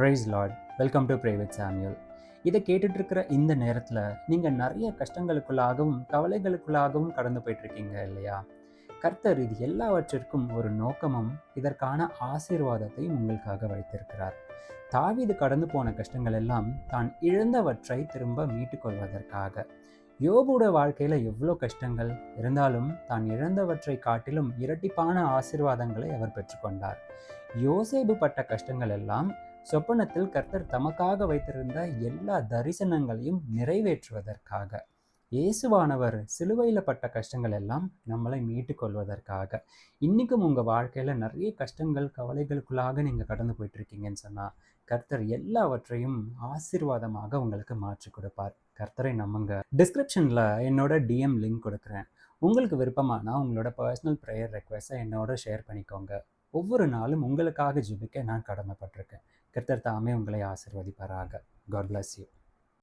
Praise lord welcome to private சாமியல் இதை கேட்டுட்ருக்கிற இந்த நேரத்தில் நீங்கள் நிறைய கஷ்டங்களுக்குள்ளாகவும் கவலைகளுக்குள்ளாகவும் கடந்து போயிட்டு இருக்கீங்க இல்லையா? கர்த்தர் இது எல்லாவற்றிற்கும் ஒரு நோக்கமும் இதற்கான ஆசீர்வாதத்தையும் உங்களுக்காக வைத்திருக்கிறார். தாவிது கடந்து போன கஷ்டங்கள் எல்லாம் தான் இழந்தவற்றை திரும்ப மீட்டுக்கொள்வதற்காக யோபுட வாழ்க்கையில் எவ்வளோ கஷ்டங்கள் இருந்தாலும் தான் இழந்தவற்றை காட்டிலும் இரட்டிப்பான ஆசிர்வாதங்களை அவர் பெற்றுக்கொண்டார். யோசேபு பட்ட கஷ்டங்கள் எல்லாம் சொப்பனத்தில் கர்த்தர் தமக்காக வைத்திருந்த எல்லா தரிசனங்களையும் நிறைவேற்றுவதற்காக. இயேசுவானவர் சிலுவையில் பட்ட கஷ்டங்கள் எல்லாம் நம்மளை மீட்டு கொள்வதற்காக இன்றைக்கும் உங்கள் வாழ்க்கையில் நிறைய கஷ்டங்கள் கவலைகளுக்குள்ளாக நீங்கள் கடந்து போயிட்டுருக்கீங்கன்னு சொன்னால் கர்த்தர் எல்லாவற்றையும் ஆசீர்வாதமாக உங்களுக்கு மாற்றி கொடுப்பார். கர்த்தரை நம்புங்க. டிஸ்கிரிப்ஷனில் என்னோட டிஎம் லிங்க் கொடுக்குறேன். உங்களுக்கு விருப்பமானா உங்களோட பர்சனல் ப்ரேயர் ரெக்வஸ்ட்டை என்னோட ஷேர் பண்ணிக்கோங்க. ஒவ்வொரு நாளும் உங்களுக்காக ஜெபிக்க நான் கடமைப்பட்டிருக்கேன். கர்த்தர் தாமே உங்களை ஆசிர்வதிப்பாராக. God bless you